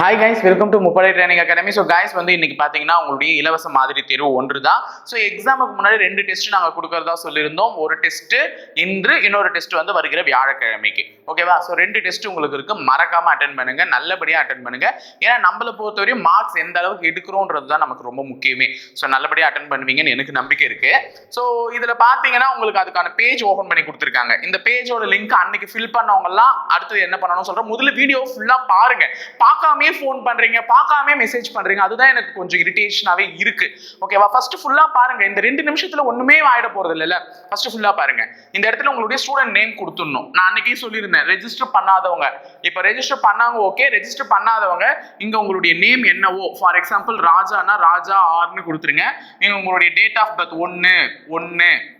Hi guys welcome to முப்படை training academy so guys வந்து இன்னைக்கு பார்த்தீங்கன்னா உங்களுடைய இலவச மாதிரி தேர்வு ஒன்று தான் ஸோ எக்ஸாமுக்கு முன்னாடி ரெண்டு டெஸ்ட் நாங்கள் கொடுக்கறதா சொல்லியிருந்தோம். ஒரு டெஸ்ட் இன்று இன்னொரு டெஸ்ட் வந்து வருகிற வியாழக்கிழமைக்கு. ஓகேவா ஸோ ரெண்டு டெஸ்ட் உங்களுக்கு இருக்கு. மறக்காம அட்டன் பண்ணுங்க. நல்லபடியாக அட்டன் பண்ணுங்க. ஏன்னா நம்மளை பொறுத்தவரையும் மார்க்ஸ் எந்த அளவுக்கு எடுக்கிறோன்றது தான் நமக்கு ரொம்ப முக்கியமே. ஸோ நல்லபடியாக அட்டன் பண்ணுவீங்கன்னு எனக்கு நம்பிக்கை இருக்கு. ஸோ இதில் பார்த்தீங்கன்னா உங்களுக்கு அதுக்கான பேஜ் ஓப்பன் பண்ணி கொடுத்துருக்காங்க. இந்த பேஜோட லிங்க் அன்னைக்கு ஃபில் பண்ணவங்கலாம் அடுத்தது என்ன பண்ணணும்னு சொல்றேன். முதல்ல வீடியோ ஃபுல்லாக பாருங்க. பார்க்காமே ஃபோன் பண்றீங்க பார்க்காமே மெசேஜ் பண்றீங்க. அதுதான் எனக்கு கொஞ்சம் இரிட்டேஷனாவே இருக்கு. ஓகேவா ஃபர்ஸ்ட் ஃபுல்லா பாருங்க. இந்த ரெண்டு நிமிஷத்துல ஒண்ணுமே ஆயிட போறது இல்லைல்ல. ஃபர்ஸ்ட் ஃபுல்லா பாருங்க. இந்த இடத்துல உங்களுடைய ஸ்டூடெண்ட் நேம் கொடுத்துடணும். நான் அன்னைக்கே சொல்லியிருந்தேன் ரெஜிஸ்டர் பண்ணாதவங்க. இப்போ ரெஜிஸ்டர் பண்ணாங்க ஓகே ரெஜிஸ்டர் பண்ணாதவங்க இங்க உங்களுடைய நேம் என்னவோ? ஃபார் எக்ஸாம்பிள் ராஜானா ராஜா ஆர்னு கொடுத்துருங்க. நீங்க உங்களுடைய டேட் ஆஃப் பர்த் ஒன்னு ஒன்னு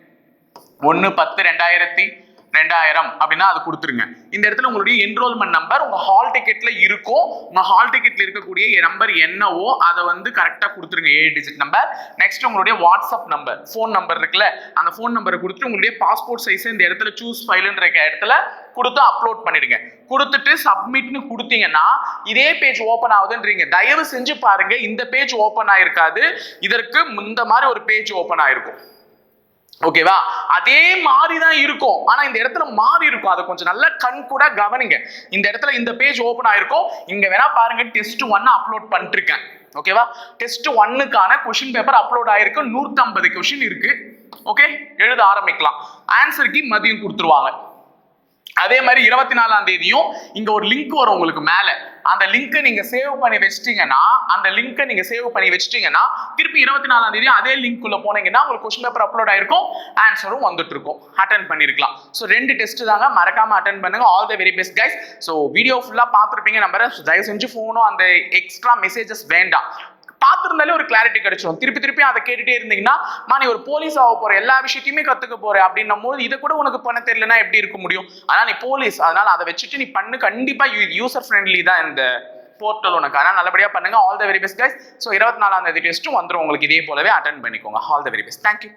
ஒன்னு பத்து ரெண்டாயிரத்தி ரெண்டாயிரம் அப்படின்னா அது கொடுத்துருங்க. இந்த இடத்துல உங்களுடைய என்ரோல்மெண்ட் நம்பர் உங்க ஹால் டிக்கெட்ல இருக்கும். உங்க ஹால் டிக்கெட்ல இருக்கக்கூடிய நம்பர் என்னவோ அதை வந்து கரெக்டா கொடுத்துருங்க. ஏழு டிஜிட் நம்பர் நெக்ஸ்ட் உங்களுடைய வாட்ஸ்அப் நம்பர் ஃபோன் நம்பர் இருக்குல்ல அந்த ஃபோன் நம்பரை கொடுத்துட்டு உங்களுடைய பாஸ்போர்ட் சைஸ் இந்த இடத்துல சூஸ் ஃபைலுன்ற இடத்துல கொடுத்து அப்லோட் பண்ணிடுங்க. கொடுத்துட்டு சப்மிட்னு கொடுத்தீங்கன்னா இதே பேஜ் ஓப்பன் ஆகுதுன்றீங்க. தயவு செஞ்சு பாருங்க இந்த பேஜ் ஓப்பன் ஆயிருக்காது. இதற்கு இந்த மாதிரி ஒரு பேஜ் ஓப்பன் ஆயிருக்கும். ஓகேவா அதே மாதிரி தான் இருக்கும். ஆனா இந்த இடத்துல மாறி இருக்கும். அதை கொஞ்சம் நல்லா கண் கூட கவனிங்க. இந்த இடத்துல இந்த பேஜ் ஓபன் ஆயிருக்கும். இங்க வேணா பாருங்க டெஸ்ட் ஒன்னு அப்லோட் பண்ணிருக்கேன் ஓகேவா டெஸ்ட் ஒன்னுக்கான கொஷின் பேப்பர் அப்லோட் ஆயிருக்கு. நூற்றம்பது கொஷின் இருக்கு. ஓகே எழுத ஆரம்பிக்கலாம். ஆன்சருக்கு மதியம் கொடுத்துருவாங்க. அதே மாதிரி இருபத்தி நாலாம் தேதியும் இங்க ஒரு லிங்க் வரும் உங்களுக்கு மேல. அந்த லிங்கை நீங்க சேவ் பண்ணி வச்சிட்டீங்கன்னா அந்த லிங்கை நீங்க சேவ் பண்ணி வச்சிட்டீங்கன்னா திருப்பி இருபத்தி நாலாம் தேதி அதே லிங்க் உள்ள போனீங்கன்னா உங்களுக்கு கொஸ்டின் பேப்பர் அப்லோட் ஆயிருக்கும் ஆன்சரும் வந்துட்டு இருக்கும். அட்டன் பண்ணிருக்கலாம். ஸோ ரெண்டு டெஸ்ட் தாங்க. மறக்காம அட்டன் பண்ணுங்க. All the very best guys so video ஃபுல்லா பார்த்துருப்பீங்க நம்பர். தயவு செஞ்சு ஃபோனும் அந்த எக்ஸ்ட்ரா மெசேஜஸ் வேண்டாம். பார்த்துருந்தாலே ஒரு கிளாரிட்டி கிடைச்சிடும் திருப்பி திருப்பி அதை கேட்டுட்டே இருந்தீங்கன்னா மா நீ ஒரு போலீஸ் ஆக போற எல்லா விஷயத்தையுமே கத்துக்க போற அப்படின்னும் போது இதை கூட உனக்கு பண்ண தெரியலனா எப்படி இருக்க முடியும்? ஆனா நீ போலீஸ் அதனால அதை வச்சுட்டு நீ பண்ணு. கண்டிப்பா யூசர் ஃப்ரெண்ட்லி தான் இந்த போர்ட்டல் உனக்கு. ஆனால் நல்லபடியா பண்ணுங்க. All the very best guys so இருபத்தி நாலாம் தேதி டெஸ்ட்டும் வந்துடும் உங்களுக்கு இதே போலவே அட்டன் பண்ணிக்கோங்க. All the very best thank you